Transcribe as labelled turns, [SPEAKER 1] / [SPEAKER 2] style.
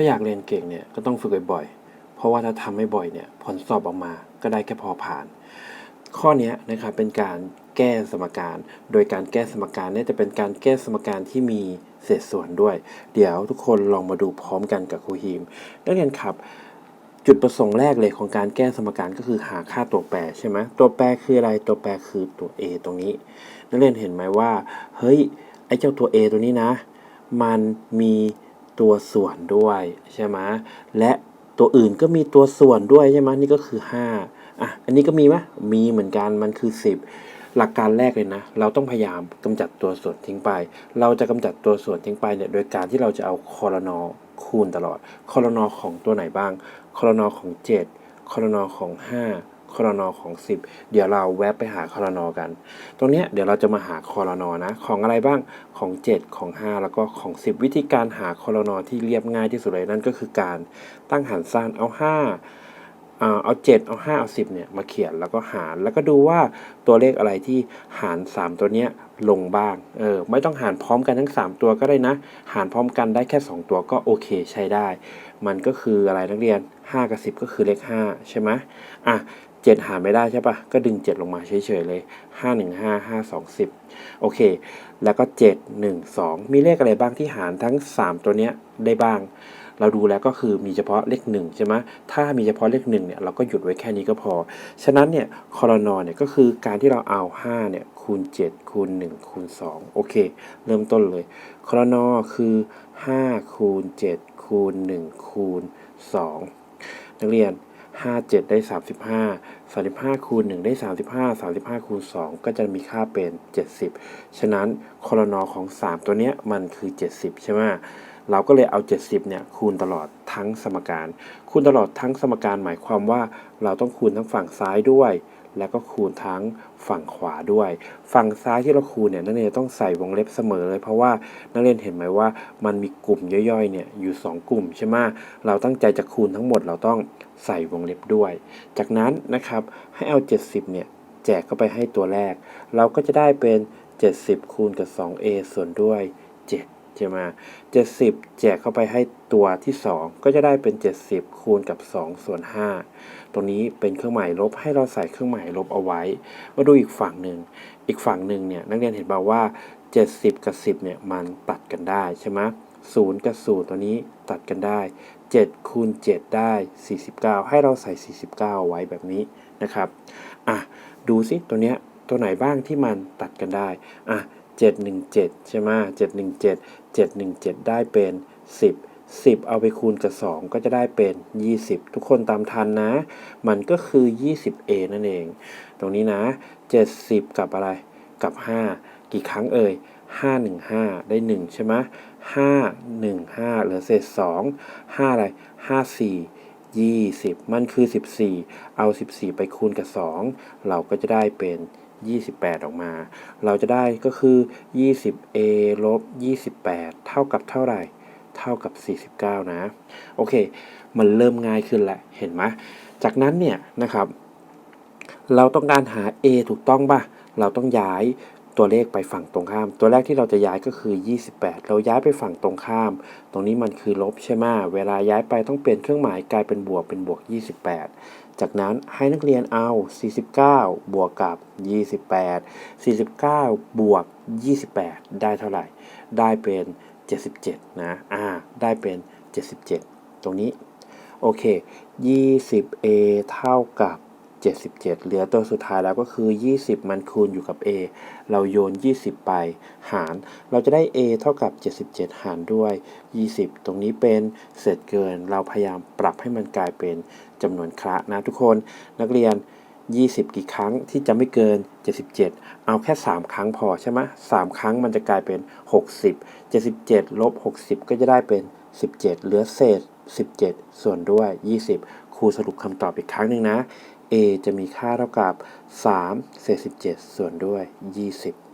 [SPEAKER 1] ถ้าอยากเรียนเก่งเนี่ยก็ต้องฝึกบ่อยๆ เพราะว่าถ้าทำไม่บ่อยเนี่ยผลสอบออกมาก็ได้แค่พอผ่าน ข้อนี้นะครับเป็นการแก้สมการ โดยการแก้สมการเนี่ยจะเป็นการแก้สมการที่มีเศษส่วนด้วย เดี๋ยวทุกคนลองมาดูพร้อมกันกับครูฮีมนักเรียนครับจุดประสงค์แรกเลยของการแก้สมการก็คือหาค่าตัวแปรใช่ไหมตัวแปรคืออะไรตัวแปรคือตัว a ตรงนี้ นักเรียนเห็นไหมว่า เฮ้ยไอ้เจ้าตัว a ตัวนี้นะ มันมี ตัวส่วนด้วยใช่ไหมและตัวอื่นก็มีตัวส่วนด้วยใช่ไหมนี่ก็คือ 5 อะ อันนี้ก็มีไหมมีเหมือนกันมันคือ 10 หลักการแรกเลยนะ เราต้องพยายามกำจัดตัวส่วนทิ้งไป เราจะกำจัดตัวส่วนทิ้งไปเนี่ยโดยการที่เราจะเอาคอรนอคูณตลอดคอรนอของตัวไหนบ้างคอรนอของ 7คอรนอของ 5 คอรนอของ 10 เดี๋ยวเราแวะไปหาคอรนอกัน ตรงเนี้ยเดี๋ยวเราจะมาหาคอรนอนะ ของอะไรบ้างของ 7 ของ 5 แล้วก็ของ 10 วิธีการหาคอรนอที่เรียบง่ายที่สุดเลยนั่นก็คือการตั้งหารสั้นเอา5อ่าเอา7เอา5เอา10เนี่ยมาเขียนแล้วก็หารแล้วก็ดูว่าตัวเลขอะไรที่หาร 3 ตัวเนี้ยลงบ้าง เออ ไม่ต้องหารพร้อมกันทั้ง 3 ตัวก็ได้นะ หารพร้อมกันได้แค่ 2 ตัวก็โอเคใช้ได้ มันก็คืออะไรนักเรียน 5 กับ 10 ก็คือเลข 5 ใช่ไหมอะ 7 หารไม่ได้ใช่ปะก็ดึง 7 ลงมาเฉยๆเลย 5 1 5 5 2 10 โอเค แล้วก็ 7 1 2 มีเลขอะไรบ้างที่หารทั้ง 3 ตัวเนี้ยได้บ้าง เราดูแล้วก็คือมีเฉพาะเลข1ใช่ไหมถ้ามีเฉพาะเลข1เนี่ยเราก็หยุดไว้แค่นี้ก็พอ ฉะนั้นเนี่ยคอรนอเนี่ยก็คือการที่เราเอา5เนี่ยคูณ 7 คูณ 1 คูณ 2 โอเค เริ่มต้นเลยคอรนอคือ 5 คูณ 7 คูณ 1 คูณ 2 นักเรียน 5 7 ได้ 35 35 คูณ 1 ได้ 35 35 คูณ 2 ก็จะมีค่าเป็น 70 ฉะนั้นคอรนอของ 3 ตัวเนี้ยมันคือ 70 ใช่ไหมเราก็เลยเอา 70 เนี่ยคูณตลอดทั้งสมการ คูณตลอดทั้งสมการหมายความว่าเราต้องคูณทั้งฝั่งซ้ายด้วย แล้วก็คูณทั้งฝั่งขวาด้วย ฝั่งซ้ายที่เราคูณเนี่ยนักเรียนต้องใส่วงเล็บเสมอเลย เพราะว่านักเรียนเห็นไหมว่ามันมีกลุ่มย่อยๆเนี่ยอยู่ 2 กลุ่มใช่ไหมเราตั้งใจจะคูณทั้งหมดเราต้องใส่วงเล็บด้วย จากนั้นนะครับให้เอา 70เนี่ยแจกเข้าไปให้ตัวแรก เราก็จะได้เป็น 70คูณกับ 2a ส่วนด้วย ใช่ไหม70แจกเข้าไปให้ตัวที่ 2 ก็จะได้เป็น 70 คูณกับ 2 ส่วน 5 ตรงนี้เป็นเครื่องหมายลบให้เราใส่เครื่องหมายลบเอาไว้ มาดูอีกฝั่งหนึ่ง อีกฝั่งหนึ่งเนี่ยนักเรียนเห็นบ่าว่า 70 กับ 10เนี่ยมันตัดกันได้ใช่ไหมศูนย์กับศูนย์ตัวนี้ตัดกันได้ 7 คูณ 7 ได้ 49 ให้เราใส่ 49 ไว้แบบนี้นะครับ อะ ดูสิตัวเนี้ยตัวไหนบ้างที่มันตัดกันได้ อะ 717 ใช่ไหม717 717 ได้เป็น 10 10 เอาไปคูณกับ 2 ก็จะได้เป็น 20 ทุกคนตามทันนะ มันก็คือ 20a นั่นเอง ตรงนี้นะ 70 กับอะไรกับ 5 กี่ครั้งเอ่ย 515 ได้ 1 ใช่ไหม515 เหลือเศษ 2 5 อะไร 54 20 มันคือ 14 เอา 14 ไปคูณกับ 2 เราก็จะได้เป็น 28 ออกมา เราจะได้ก็คือ 20a ลบ 28 เท่ากับเท่าไหร่ เท่ากับ 49 นะ โอเค มันเริ่มง่ายขึ้นแล้ว เห็นไหมจากนั้นเนี่ยนะครับ เราต้องการหา a ถูกต้องป่ะ เราต้องย้าย ตัวเลขไปฝั่งตรงข้าม ตัวแรกที่เราจะย้ายก็คือ 28 เราย้ายไปฝั่งตรงข้าม ตรงนี้มันคือลบใช่ไหมเวลาย้ายไปต้องเปลี่ยนเครื่องหมายกลายเป็นบวกเป็นบวก 28 จากนั้นให้นักเรียนเอา 49 บวกกับ 28 49 บวก 28 ได้เท่าไหร่ ได้เป็น 77 นะ อ่า ได้เป็น 77 ตรงนี้ โอเค 20a เท่ากับ 77 เหลือตัวสุดท้ายแล้วก็คือ 20 มันคูณอยู่กับ a เราโยน 20 ไปหาร เราจะได้ a เท่ากับ 77 หารด้วย 20 ตรงนี้เป็นเศษเกิน เราพยายามปรับให้มันกลายเป็นจำนวนคระนะทุกคน นักเรียน 20 กี่ครั้งที่จะไม่เกิน 77 เอาแค่ 3 ครั้งพอใช่ไหม3ครั้งมันจะกลายเป็น 60 77 ลบ 60 ก็จะได้เป็น 17 เหลือเศษ 17 ส่วนด้วย 20 ครูสรุปคำตอบอีกครั้งหนึ่งนะ a จะมีค่าเท่ากับ3เศษ17 ส่วนด้วย 20